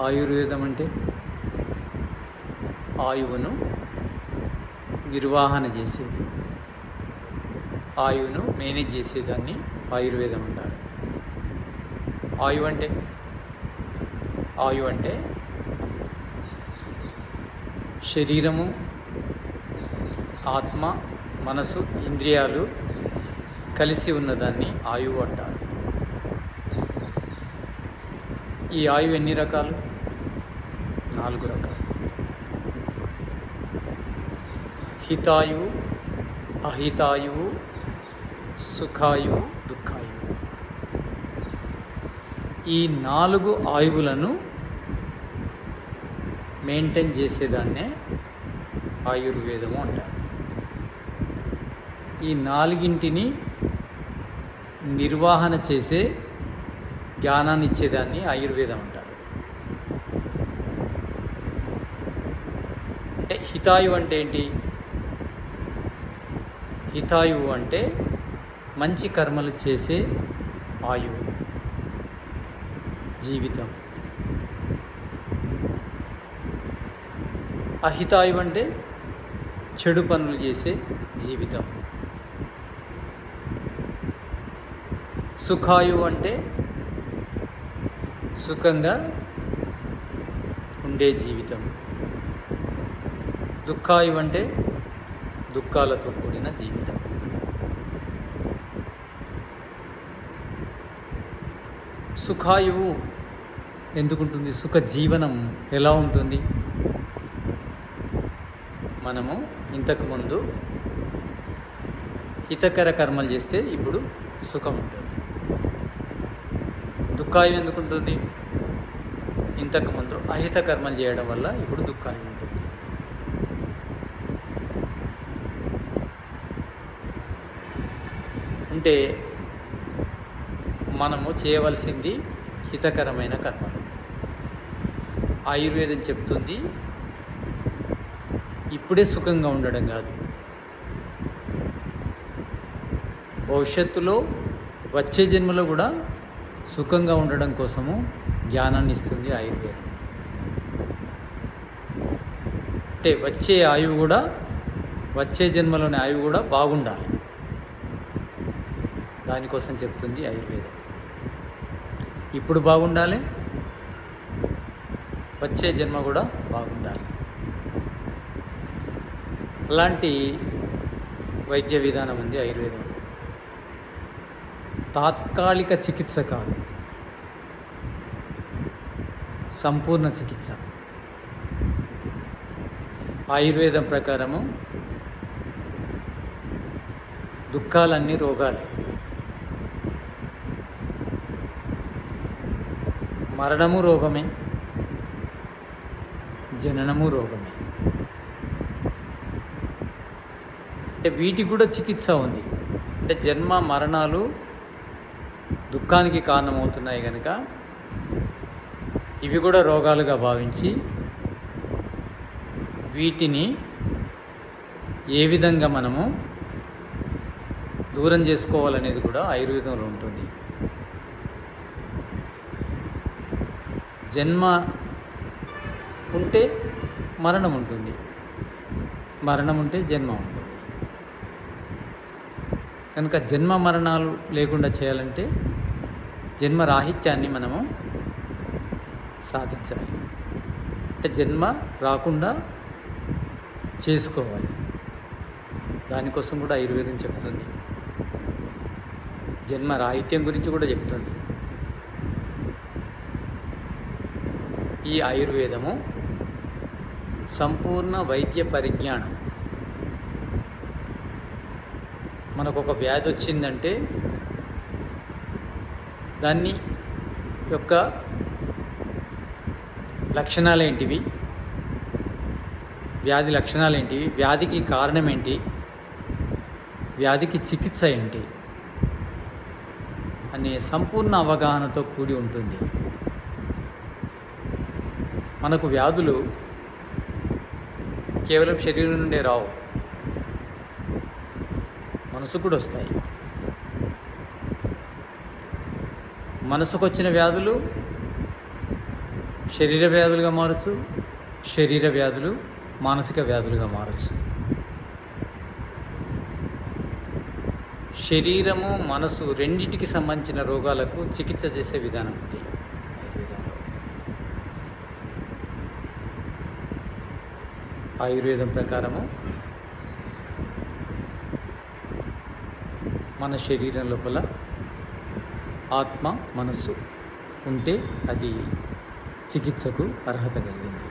ఆయుర్వేదం అంటే ఆయువును నిర్వహణ చేసేది. ఆయువును మేనేజ్ చేసేదాన్ని ఆయుర్వేదం అంటారు. ఆయు అంటే? ఆయు అంటే శరీరము ఆత్మ మనసు ఇంద్రియాలు కలిసి ఉన్నదాన్ని ఆయువు అంటారు. ఈ ఆయువు ఎన్ని రకాలు? నాలుగు రకాలు. హితాయువు అహితాయువు సుఖాయువు దుఃఖాయువు ఈ నాలుగు ఆయువులను మెయింటైన్ చేసేదాన్నే ఆయుర్వేదము అంటారు. ఈ నాలుగింటిని నిర్వహణ చేసే జ్ఞానాన్ని ఇచ్చేదాన్ని ఆయుర్వేదం అంటారు. అంటే హితాయువు అంటే ఏంటి? హితాయువు అంటే మంచి కర్మలు చేసే ఆయువు జీవితం. అహితాయువు అంటే చెడు పనులు చేసే జీవితం. సుఖాయువు అంటే సుఖంగా ఉండే జీవితం. దుఃఖాయువు అంటే దుఃఖాలతో కూడిన జీవితం. సుఖాయువు ఎందుకుంటుంది? సుఖ జీవనం ఎలా ఉంటుంది? మనము ఇంతకుముందు హితకర కర్మలు చేస్తే ఇప్పుడు సుఖం ఉంటుంది. దుఃఖాయం ఎందుకుంటుంది? ఇంతకుముందు అహిత కర్మలు చేయడం వల్ల ఇప్పుడు దుఃఖాయం ఉంటుంది. అంటే మనము చేయవలసింది హితకరమైన కర్మలు. ఆయుర్వేదం చెప్తుంది ఇప్పుడే సుఖంగా ఉండడం కాదు. భవిష్యత్తులో వచ్చే జన్మలో కూడా సుఖంగా ఉండడం కోసము జ్ఞానాన్ని ఇస్తుంది ఆయుర్వేదం. అంటే వచ్చే ఆయువు కూడా వచ్చే జన్మలోని ఆయువు కూడా బాగుండాలి. దానికోసం చెప్తుంది ఆయుర్వేదం. ఇప్పుడు బాగుండాలి. వచ్చే జన్మ కూడా బాగుండాలి. అలాంటి వైద్య విధానం ఉంది ఆయుర్వేదంలో తాత్కాలిక చికిత్స కాదు. సంపూర్ణ చికిత్స. ఆయుర్వేదం ప్రకారము దుఃఖాలన్నీ రోగాలు. మరణము రోగమే జననము రోగమే. అంటే వీటికి కూడా చికిత్స ఉంది. అంటే జన్మ మరణాలు దుఃఖానికి కారణమవుతున్నాయి కనుక ఇవి కూడా రోగాలుగా భావించి వీటిని ఏ విధంగా మనము దూరం చేసుకోవాలనేది కూడా ఆయుర్వేదంలో ఉంటుంది. జన్మ ఉంటే మరణం ఉంటుంది. మరణం ఉంటే జన్మ ఉంటుంది. కనుక జన్మ మరణాలు లేకుండా చేయాలంటే జన్మ రాహిత్యాన్ని మనము సాధించాలి. అంటే జన్మ రాకుండా చేసుకోవాలి. దానికోసం కూడా ఆయుర్వేదం చెప్తుంది. జన్మ రాహిత్యం గురించి కూడా చెప్తుంది. ఈ ఆయుర్వేదము సంపూర్ణ వైద్య పరిజ్ఞానం. మనకు ఒక వ్యాధి వచ్చిందంటే దాన్ని యొక్క లక్షణాలు ఏంటివి వ్యాధి లక్షణాలు ఏంటివి వ్యాధికి కారణం ఏంటి వ్యాధికి చికిత్స ఏంటి అనే సంపూర్ణ అవగాహనతో కూడి ఉంటుంది. మనకు వ్యాధులు కేవలం శరీరం నుండే రావు. మనసు కూడా వస్తాయి. మనసుకు వచ్చిన వ్యాధులు శరీర వ్యాధులుగా మారచ్చు శరీర వ్యాధులు మానసిక వ్యాధులుగా మారచ్చు. శరీరము మనసు రెండింటికి సంబంధించిన రోగాలకు చికిత్స చేసే విధానం ఇది. ఆయుర్వేదం ప్రకారము మన శరీరం లోపల ఆత్మ మనస్సు ఉంటే అది చికిత్సకు అర్హత కలిగింది.